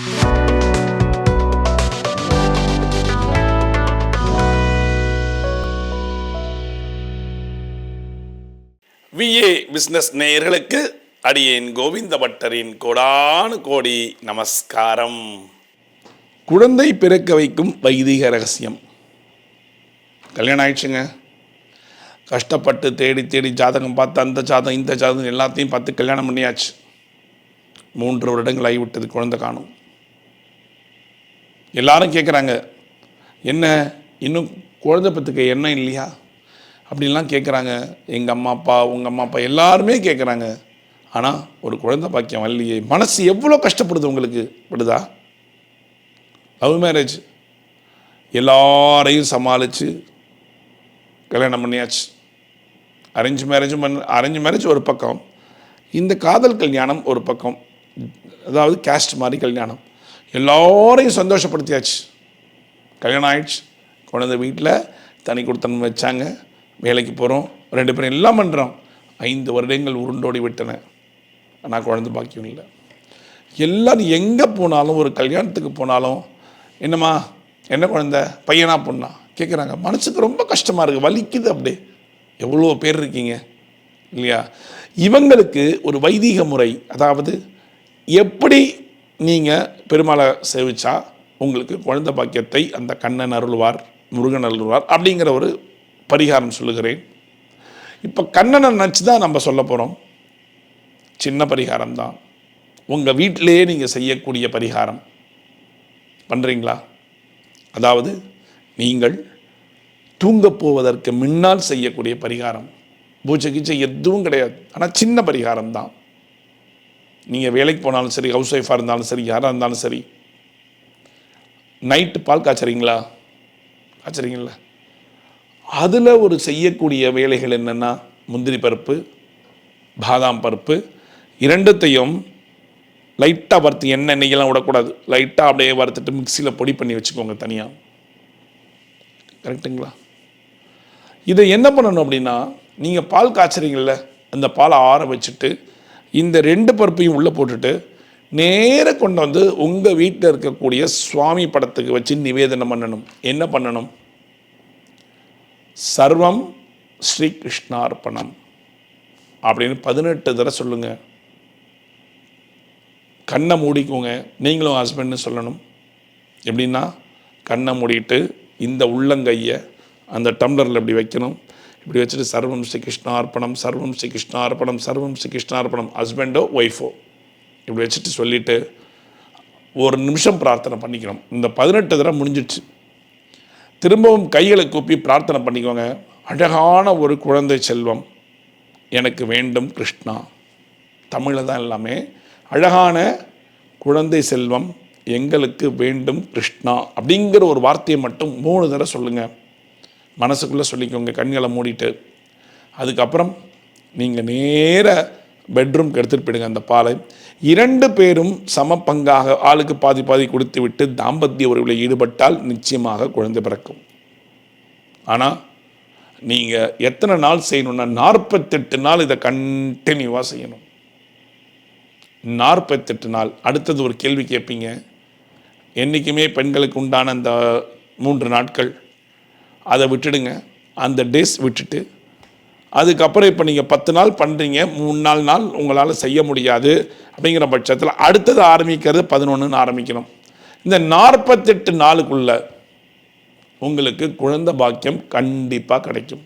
VA business நேயர்களுக்கு அடியேன் கோவிந்த பட்டரின் கோடானு கோடி நமஸ்காரம். குழந்தை பிறக்க வைக்கும் வைதிக ரகசியம். கல்யாணம் ஆயிடுச்சுங்க. கஷ்டப்பட்டு தேடி தேடி ஜாதகம் பார்த்து அந்த ஜாதகம் இந்த ஜாதகம் எல்லாத்தையும் பார்த்து கல்யாணம் பண்ணியாச்சு. மூன்று வருடங்கள் ஆகிவிட்டது குழந்தை காணும். எல்லாரும் கேட்குறாங்க என்ன இன்னும் குழந்தை பத்துக்க எண்ணம் இல்லையா? அப்படின்லாம் கேட்குறாங்க எங்கள் அம்மா அப்பா உங்கள் அம்மா அப்பா எல்லாருமே கேட்குறாங்க ஆனால் ஒரு குழந்தை பாக்கியம் வரலையே. மனசு எவ்வளோ கஷ்டப்படுது உங்களுக்கு? படுதா? லவ் மேரேஜ் எல்லாரையும் சமாளித்து கல்யாணம் பண்ணியாச்சு. அரேஞ்ச் மேரேஜும் பண்ண அரேஞ்ச் மேரேஜ் ஒரு பக்கம். இந்த காதல் கல்யாணம் ஒரு பக்கம். அதாவது கேஸ்ட் மாதிரி கல்யாணம். எல்லாரையும் சந்தோஷப்படுத்தியாச்சு. கல்யாணம் ஆயிடுச்சு. குழந்தை வீட்டில் தனி கொடுத்தனம் வச்சாங்க. வேலைக்கு போகிறோம் ரெண்டு பேரும் எல்லாம் பண்ணுறோம் ஐந்து வருடங்கள் உருண்டோடி விட்டன. ஆனால் குழந்தை பாக்கியம் இல்லை. எல்லாரும் எங்கே போனாலும் ஒரு கல்யாணத்துக்கு போனாலும் என்னம்மா என்ன குழந்தை? பையனா பொண்ணா? கேட்குறாங்க மனசுக்கு ரொம்ப கஷ்டமாக இருக்குது வலிக்குது அப்படியே. எவ்வளோ பேர் இருக்கீங்க? இல்லையா? இவங்களுக்கு ஒரு வைதீக முறை. அதாவது எப்படி நீங்கள் பெருமாளை சேவிச்சா உங்களுக்கு குழந்தை பாக்கியத்தை அந்த கண்ணன் அருள்வார் முருகன் அருள்வார் அப்படிங்கிற ஒரு பரிகாரம் சொல்லுகிறேன். இப்போ கண்ணனை நினச்சி தான் நம்ம சொல்ல போகிறோம் சின்ன பரிகாரம் தான். உங்கள் வீட்டிலேயே நீங்கள் செய்யக்கூடிய பரிகாரம். பண்ணுறீங்களா அதாவது நீங்கள் தூங்கப் போவதற்கு முன்னால் செய்யக்கூடிய பரிகாரம். பூஜை கீச்சை எதுவும் கிடையாது. ஆனால் சின்ன பரிகாரம் தான். நீங்கள் வேலைக்கு போனாலும் சரி ஹவுஸ் ஒய்ஃபாக இருந்தாலும் சரி யாராக இருந்தாலும் சரி நைட்டு பால் காய்ச்சறீங்களா? காய்ச்சறீங்களா அதில் ஒரு செய்யக்கூடிய வேலைகள் என்னென்னா முந்திரி பருப்பு பாதாம் பருப்பு இரண்டத்தையும் லைட்டாக வறுத்து எண்ணெய் நெய்யெல்லாம் விடக்கூடாது. லைட்டாக அப்படியே வறுத்துட்டு மிக்சியில் பொடி பண்ணி வச்சுக்கோங்க தனியாக கரெக்டுங்களா இதை என்ன பண்ணணும் அப்படின்னா நீங்கள் பால் காய்ச்சறீங்கள அந்த பாலை ஆற வச்சுட்டு இந்த ரெண்டு பருப்பையும் உள்ளே போட்டுட்டு நேர கொண்டு வந்து உங்கள் வீட்டில் இருக்கக்கூடிய சுவாமி படத்துக்கு வச்சு நிவேதனம் பண்ணணும். என்ன பண்ணணும்? சர்வம் ஸ்ரீ கிருஷ்ணார்ப்பணம் அப்படின்னு பதினெட்டு தடவை சொல்லுங்கள் கண்ணை மூடிக்கோங்க. நீங்களும் ஹஸ்பண்ட்னு சொல்லணும். எப்படின்னா கண்ணை மூடிட்டு இந்த உள்ளங்கையை அந்த டம்ளரில் இப்படி வைக்கணும். இப்படி வச்சுட்டு சர்வம் ஸ்ரீ கிருஷ்ணார்ப்பணம் சர்வம் ஸ்ரீ கிருஷ்ணார்ப்பணம் சர்வம் ஸ்ரீ கிருஷ்ணார்ப்பணம் ஹஸ்பண்டோ ஒய்ஃபோ இப்படி வச்சுட்டு சொல்லிவிட்டு ஒரு நிமிஷம் பிரார்த்தனை பண்ணிக்கணும் இந்த பதினெட்டு தடவை முடிஞ்சிடுச்சு. திரும்பவும் கைகளை கூப்பி பிரார்த்தனை பண்ணிக்கோங்க. அழகான ஒரு குழந்தை செல்வம் எனக்கு வேண்டும் கிருஷ்ணா. தமிழில் தான் எல்லாமே. அழகான குழந்தை செல்வம் எங்களுக்கு வேண்டும் கிருஷ்ணா அப்படிங்கிற ஒரு வார்த்தையை மட்டும் மூணு தடவை சொல்லுங்கள் மனசுக்குள்ளே சொல்லிக்கோங்க கண்களை மூடிட்டு. அதுக்கப்புறம் நீங்கள் நேர பெட்ரூம்க்கு எடுத்துகிட்டு போயிடுங்க அந்த பாலை. இரண்டு பேரும் சம பங்காக ஆளுக்கு பாதி பாதி கொடுத்து விட்டு தாம்பத்திய உறவில் ஈடுபட்டால் நிச்சயமாக குழந்தை பிறக்கும். ஆனால் நீங்கள் எத்தனை நாள் செய்யணும்னா நாற்பத்தெட்டு நாள் இதை கண்டினியூவாக செய்யணும். நாற்பத்தெட்டு நாள். அடுத்தது ஒரு கேள்வி கேட்பீங்க. என்றைக்குமே பெண்களுக்கு உண்டான அந்த மூன்று நாட்கள் அதை விட்டுடுங்க. அந்த டேஸ் விட்டுட்டு அதுக்கப்புறம் இப்போ நீங்கள் பத்து நாள் பண்ணுறீங்க மூணு நாலு நாள் உங்களால் செய்ய முடியாது அப்படிங்கிற பட்சத்தில் அடுத்தது ஆரம்பிக்கிறது பதினொன்றுன்னு ஆரம்பிக்கணும். இந்த நாற்பத்தெட்டு நாளுக்குள்ள உங்களுக்கு குழந்தை பாக்கியம் கண்டிப்பாக கிடைக்கும்.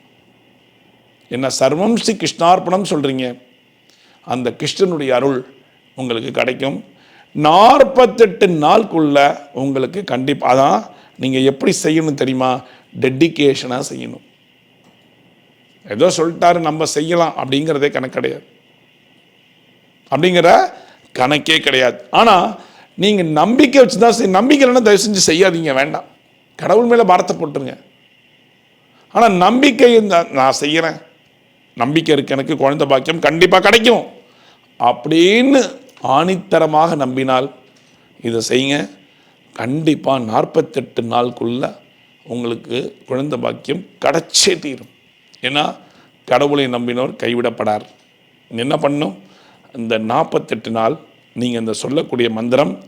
என்ன சர்வம் ஸ்ரீ கிருஷ்ணார்ப்பணம் சொல்கிறீங்க அந்த கிருஷ்ணனுடைய அருள் உங்களுக்கு கிடைக்கும். நாற்பத்தெட்டு நாளுக்குள்ள உங்களுக்கு கண்டிப்பாக அதான் நீங்கள் எப்படி செய்யணும் தெரியுமா? டெடிகேஷனாக செய்யணும். ஏதோ சொல்லிட்டாரு நம்ம செய்யலாம் அப்படிங்கிறதே கணக்கு கிடையாது. அப்படிங்கிற கணக்கே கிடையாது. ஆனால் நீங்கள் நம்பிக்கை வச்சு தான் செய்ய நம்பிக்கை இல்லைன்னா தயவு செஞ்சு செய்யாதீங்க வேண்டாம். கடவுள் மேலே பாரத்தை போட்டுருங்க. ஆனால் நம்பிக்கை நான் செய்கிறேன் நம்பிக்கை இருக்கு எனக்கு குழந்தை பாக்கியம் கண்டிப்பாக கிடைக்கும். அப்படின்னு ஆணித்தரமாக நம்பினால் இதை செய்யுங்க. கண்டிப்பாக நாற்பத்தெட்டு நாளுக்குள்ளே உங்களுக்கு குழந்தை பாக்கியம் கிடைச்சே தீரும். ஏன்னா கடவுளை நம்பினோர் கைவிடப்படார். என்ன பண்ணும்? இந்த நாற்பத்தெட்டு நாள் நீங்கள் இந்த சொல்லக்கூடிய மந்திரம்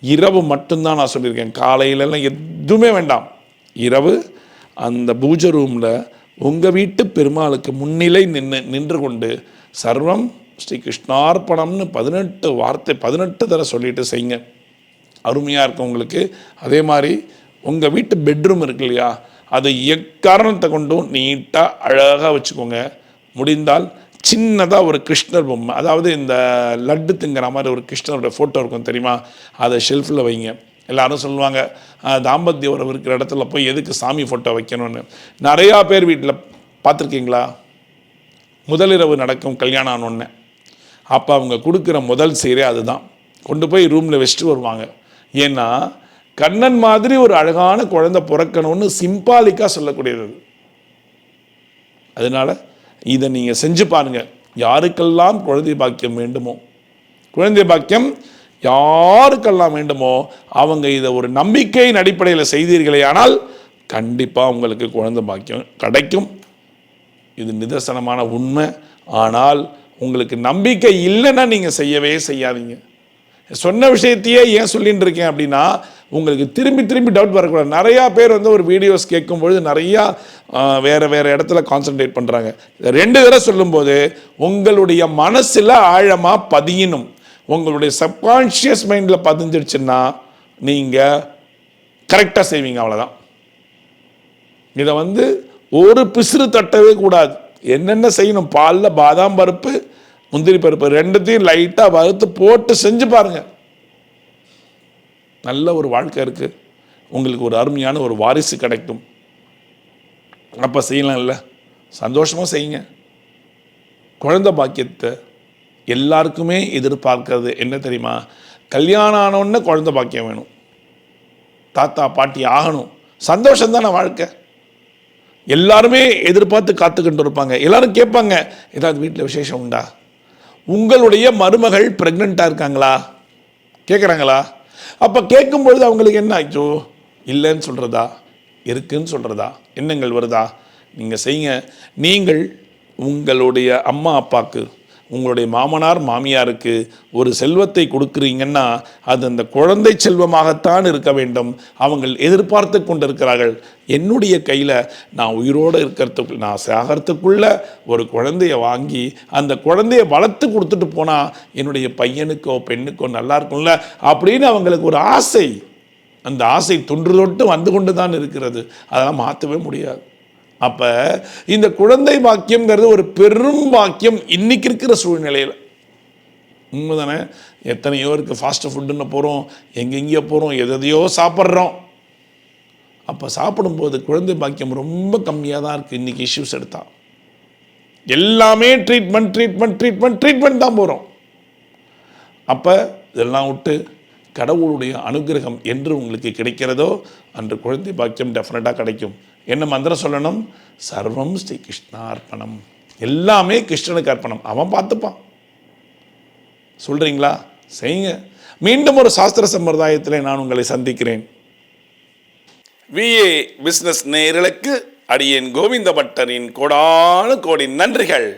இரவு மட்டும்தான் நான் சொல்லியிருக்கேன். காலையிலலாம் எதுவுமே வேண்டாம். இரவு அந்த பூஜை ரூமில் உங்கள் வீட்டு பெருமாளுக்கு முன்னிலை நின்று நின்று கொண்டு சர்வம் ஸ்ரீ கிருஷ்ணார்ப்பணம்னு பதினெட்டு வார்த்தை பதினெட்டு தடவை சொல்லிட்டு செய்யுங்க. அருமையாக இருக்கும் உங்களுக்கு. அதே மாதிரி உங்கள் வீட்டு பெட்ரூம் இருக்கு இல்லையா? அதை எக்காரணத்தை கொண்டும் நீட்டாக அழகாக வச்சுக்கோங்க. முடிந்தால் சின்னதாக ஒரு கிருஷ்ணர் பொம்மை அதாவது இந்த லட்டு திங்கிற மாதிரி ஒரு கிருஷ்ணரோட ஃபோட்டோ இருக்கும் தெரியுமா? அதை ஷெல்ஃபில் வைங்க. எல்லாரும் சொல்லுவாங்க தாம்பத்திய உறவு இருக்கிற இடத்துல போய் எதுக்கு சாமி ஃபோட்டோ வைக்கணும்னு? நிறையா பேர் வீட்டில் பார்த்துருக்கீங்களா? முதலிரவு நடக்கும் கல்யாணம் ஆனோடனே அப்போ அவங்க கொடுக்குற முதல் சீரே அதுதான். கொண்டு போய் ரூமில் வச்சுட்டு வருவாங்க. ஏன்னா கண்ணன் மாதிரி ஒரு அழகான குழந்தை பிறக்கணும்னு சிம்பாலிக்காக சொல்லக்கூடியது. அதனால் அதனால இதை நீங்கள் செஞ்சு பாருங்க. யாருக்கெல்லாம் குழந்தை பாக்கியம் வேண்டுமோ குழந்தை பாக்கியம் யாருக்கெல்லாம் வேண்டுமோ அவங்க இதை ஒரு நம்பிக்கையின் அடிப்படையில் செய்தீர்களே ஆனால் கண்டிப்பாக உங்களுக்கு குழந்தை பாக்கியம் கிடைக்கும். இது நிதர்சனமான உண்மை. ஆனால் உங்களுக்கு நம்பிக்கை இல்லைன்னா நீங்கள் செய்யவே செய்யாதீங்க. சொன்ன விஷயத்தையே ஏன் சொல்லிட்டு இருக்கேன் அப்படின்னா உங்களுக்கு திரும்பி திரும்பி டவுட் வரக்கூடாது. நிறையா பேர் வந்து ஒரு வீடியோஸ் கேட்கும்பொழுது நிறையா வேறு வேறு இடத்துல கான்சென்ட்ரேட் பண்ணுறாங்க ரெண்டு தடவை சொல்லும்போது உங்களுடைய மனசில் ஆழமாக பதியணும். உங்களுடைய சப்கான்ஷியஸ் மைண்டில் பதிஞ்சிடுச்சுன்னா நீங்கள் கரெக்டாக செய்வீங்க அவ்வளோதான் இதை வந்து ஒரு பிசிறு தட்டவே கூடாது. என்னென்ன செய்யணும்? பாலில் பாதாம் பருப்பு முந்திரி பருப்பு ரெண்டுத்தையும் லைட்டாக வறுத்து போட்டு செஞ்சு பாருங்கள் நல்ல ஒரு வாழ்க்கை இருக்குது உங்களுக்கு ஒரு அருமையான ஒரு வாரிசு கிடைக்கும். அப்போ செய்யலாம்ல. சந்தோஷமாக செய்யுங்க. குழந்தை பாக்கியத்தை எல்லாருக்குமே எதிர்பார்க்கறது என்ன தெரியுமா? கல்யாணம் ஆனவுடனே குழந்த பாக்கியம் வேணும். தாத்தா பாட்டி ஆகணும். சந்தோஷம் தானே வாழ்க்கை. எல்லாருமே எதிர்பார்த்து காத்துக்கிட்டு இருப்பாங்க. எல்லாரும் கேட்பாங்க ஏதாவது வீட்டில் விசேஷம் உண்டா? உங்களுடைய மருமகள் ப்ரெக்னெண்ட்டாக இருக்காங்களா? கேட்குறாங்களா அப்போ கேட்கும்பொழுது அவங்களுக்கு என்ன ஆச்சோ இல்லைன்னு சொல்கிறதா இருக்குன்னு சொல்கிறதா எண்ணங்கள் வருதா? நீங்கள் செய்யுங்க. நீங்கள் உங்களுடைய அம்மா அப்பாவுக்கு உங்களுடைய மாமனார் மாமியாருக்கு ஒரு செல்வத்தை கொடுக்குறீங்கன்னா அது அந்த குழந்தை செல்வமாகத்தான் இருக்க வேண்டும். அவங்கள் எதிர்பார்த்து கொண்டிருக்கிறார்கள். என்னுடைய கையில் நான் உயிரோடு இருக்கிறதுக்கு நான் சாகிறதுக்குள்ள ஒரு குழந்தைய வாங்கி அந்த குழந்தைய வளர்த்து கொடுத்துட்டு போனால் என்னுடைய பையனுக்கோ பெண்ணுக்கோ நல்லா இருக்கும்ல? அப்படின்னு அவங்களுக்கு ஒரு ஆசை. அந்த ஆசை தொன்று தொட்டு வந்து கொண்டு தான் இருக்கிறது. அதெல்லாம் மாற்றவே முடியாது. அப்போ இந்த குழந்தை பாக்கியம்ங்கிறது ஒரு பெரும் பாக்கியம் இன்னைக்கு இருக்கிற சூழ்நிலையில். உண்மைதானே? எத்தனையோ இருக்குது ஃபாஸ்ட் ஃபுட்டுன்னு போகிறோம் எங்கெங்கேயோ போகிறோம் எதையோ சாப்பிட்றோம். அப்போ சாப்பிடும்போது குழந்தை பாக்கியம் ரொம்ப கம்மியாக தான் இருக்குது இன்றைக்கி இஷ்யூஸ் எடுத்தால் எல்லாமே ட்ரீட்மெண்ட் ட்ரீட்மெண்ட் ட்ரீட்மெண்ட் ட்ரீட்மெண்ட் தான் போகிறோம் அப்போ இதெல்லாம் விட்டு கடவுளுடைய அனுகிரகம் என்று உங்களுக்கு கிடைக்கிறதோ அன்று குழந்தை பாக்கியம் டெஃபினட்டாக கிடைக்கும். என்ன மந்திரம் சொல்லணும்? சர்வம் ஸ்ரீ கிருஷ்ணார்ப்பணம் எல்லாமே கிருஷ்ணனுக்கு அர்ப்பணம். அவன் பார்த்துப்பான். சொல்கிறீங்களா செய்யுங்க. மீண்டும் ஒரு சாஸ்திர சம்பிரதாயத்தில் நான் உங்களை சந்திக்கிறேன். விஏ பிஸ்னஸ் நேரலுக்கு அடியேன் கோவிந்த பட்டரின் கோடானு கோடி நன்றிகள்.